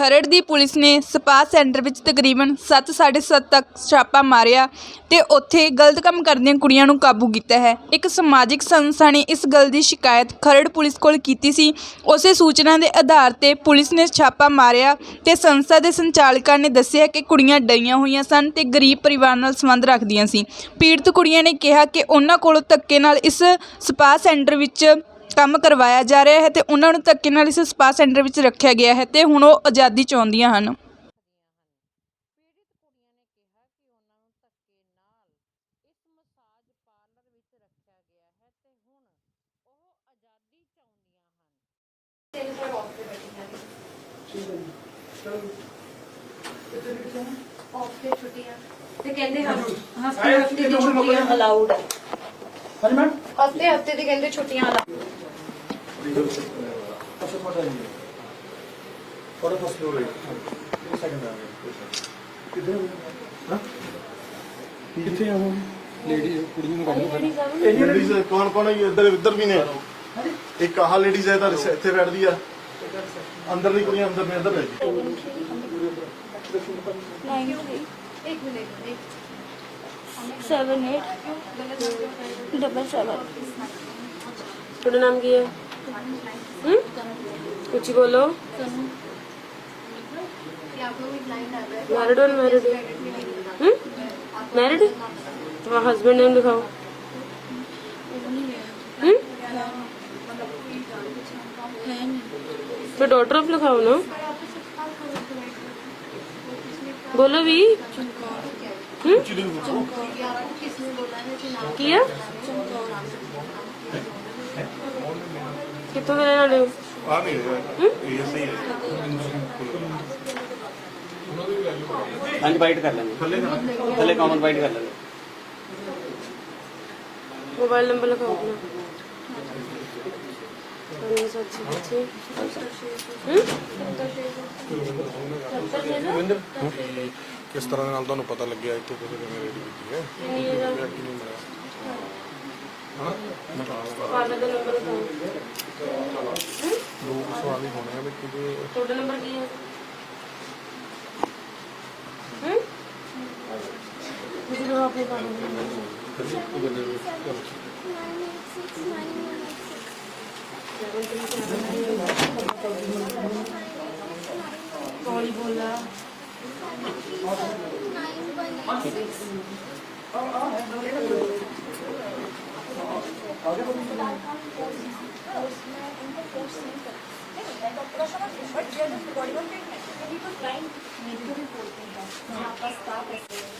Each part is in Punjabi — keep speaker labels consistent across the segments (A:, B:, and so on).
A: ਖਰੜ ਦੀ ਪੁਲਿਸ ਨੇ ਸਪਾ ਸੈਂਟਰ ਵਿੱਚ ਤਕਰੀਬਨ 7:30 ਤੱਕ ਛਾਪਾ ਮਾਰਿਆ ਤੇ ਉੱਥੇ ਗਲਤ ਕੰਮ ਕਰਦੀਆਂ ਕੁੜੀਆਂ ਨੂੰ ਕਾਬੂ ਕੀਤਾ ਹੈ। ਇੱਕ ਸਮਾਜਿਕ ਸੰਸਥਾ ਨੇ ਇਸ ਗੱਲ ਦੀ ਸ਼ਿਕਾਇਤ ਖਰੜ ਪੁਲਿਸ ਕੋਲ ਕੀਤੀ ਸੀ। ਉਸੇ ਸੂਚਨਾ ਦੇ ਆਧਾਰ ਤੇ ਪੁਲਿਸ ਨੇ ਛਾਪਾ ਮਾਰਿਆ ਤੇ ਸੰਸਥਾ ਦੇ ਸੰਚਾਲਕਾਂ ਨੇ ਦੱਸਿਆ ਕਿ ਕੁੜੀਆਂ ਡਰੀਆਂ ਹੋਈਆਂ ਸਨ ਤੇ ਗਰੀਬ ਪਰਿਵਾਰ ਨਾਲ ਸੰਬੰਧ ਰੱਖਦੀਆਂ ਸੀ। ਪੀੜਤ ਕੁੜੀਆਂ ਨੇ ਕਿਹਾ ਕਿ ਉਹਨਾਂ ਕੋਲੋਂ ਧੱਕੇ ਨਾਲ ਇਸ ਸਪਾ ਸੈਂਟਰ ਵਿੱਚ ਕੰਮ ਕਰਵਾਇਆ ਜਾ ਰਿਹਾ ਹੈ ਤੇ ਉਹਨਾਂ ਨੂੰ ਧੱਕੇ ਨਾਲ ਇਸ ਸਪਾ ਸੈਂਟਰ ਵਿੱਚ ਰੱਖਿਆ ਗਿਆ ਹੈ ਤੇ ਹੁਣ ਉਹ ਆਜ਼ਾਦੀ ਚਾਹੁੰਦੀਆਂ ਹਨ।
B: ਤੇ ਛੁੱਟੀਆਂ ਤੇ ਕਹਿੰਦੇ ਹਫ਼ਤੇ ਹਫ਼ਤੇ ਦੀ ਛੁੱਟੀਆਂ ਅਲਾਉਡ ਹੈ।
C: ਹਾਂਜੀ ਮੈਮ
B: ਹਫ਼ਤੇ ਹਫ਼ਤੇ ਦੀ ਕਹਿੰਦੇ ਛੁੱਟੀਆਂ allowed
C: ਅੱਛਾ ਪਤਾ ਨਹੀਂ ਫੋਟੋ ਫਸਟ ਫਲੋਰ ਹੈ ਸੈਕੰਡ ਆ ਕਿੱਥੇ ਹਾਂ ਕਿੱਥੇ ਆ ਉਹ ਲੇਡੀ ਕੁੜੀਆਂ ਨੂੰ ਕੱਢ ਲਓ
D: ਲੇਡੀਜ਼ ਕੌਣ ਕੌਣ ਹੈ ਇੱਧਰ ਇੱਧਰ ਵੀ ਨੇ ਇੱਕ ਆਹ ਲੇਡੀਜ਼ ਹੈ ਤਾਂ ਇੱਥੇ ਬੈਠਦੀ ਆ ਅੰਦਰ ਦੀ ਕੁੜੀਆਂ ਅੰਦਰ ਨੇ ਇੱਧਰ ਬੈਠ
B: ਇੱਕ ਮਿੰਟ ਇੱਕ
E: सेवन एट डबल सेवन
F: ਤੁਹਾਡਾ ਨਾਮ ਕੀ ਹੈ
B: हम्म? कुछ बोलो।
F: मैरिड और मैरिड मैरिड? हाँ हस्बैंड नेम दिखाओ। तो डॉटर ऑफ़ लिखाओ ना। बोलो भी। हम्म? किया? ਕਿੱਥੋਂ ਦੇ ਰਹਿਣ ਵਾਲੇ ਹੋ?
D: ਆ ਨਹੀਂ ਇਹ ਸਹੀ ਹੈ
G: ਅਨਵਾਈਟ ਕਰ ਲੈਂਦੇ। ਥੱਲੇ ਕਾਮਨ ਵਾਈਟ ਕਰ ਲੈਂਦੇ।
F: ਮੋਬਾਈਲ ਨੰਬਰ ਲਿਖਾਓ ਆਪਣਾ।
D: ਕਿਸ ਤਰ੍ਹਾਂ ਦੇ ਨਾਲ ਤੁਹਾਨੂੰ ਪਤਾ ਲੱਗਿਆ ਇੱਥੇ ਕਿਸੇ ਨੇ ਰੇਡੀ ਕੀਤੀ ਹੈ? ਨਹੀਂ ਇਹਦਾ ਨਹੀਂ ਮਿਲਿਆ?
F: ਹਾਂ। ਫਾਰਮ ਦਾ ਨੰਬਰ
D: ਲਿਖਾਓ। ਕੁ ਸਵਾਲ ਹੀ ਹੋਣੇ ਆ ਵੀ ਕਿਹਦੇ
F: ਤੁਹਾਡਾ ਨੰਬਰ ਕੀ ਹੈ? ਹੂੰ? ਤੁਸੀਂ ਲੋ ਆਪਣੇ ਪਾਸ ਕੌਣ ਬੋਲਾ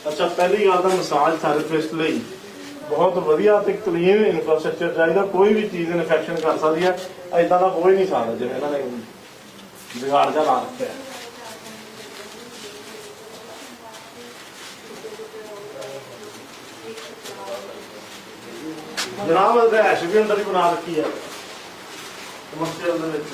D: ਅੱਛਾ, ਪਹਿਲੀ ਗੱਲ ਤਾਂ ਮਸਾਜ ਥੈਰੇਪਿਸਟ ਲਈ ਬਹੁਤ ਵਧੀਆ ਤੇ ਕਲੀਨ ਇਨਫਰਾਸਟ੍ਰਕਚਰ ਚਾਹੀਦਾ, ਕੋਈ ਵੀ ਚੀਜ਼ ਇਨਫੈਕਸ਼ਨ ਕਰ ਸਕਦੀ ਹੈ ਐਦਾਂ ਦਾ ਹੋ ਹੀ ਨਹੀਂ ਸਕਦਾ, ਜਿਵੇਂ ਇਹਨਾਂ ਨੇ ਵਿਗਾੜ ਜਾ ਲਾ ਰੱਖਿਆ ਜਨਾਬ ਰਹਿਸ਼ ਵੀ ਅੰਦਰ ਹੀ ਬਣਾ ਰੱਖੀ ਹੈ ਮਸਜਿਦ ਦੇ ਵਿੱਚ।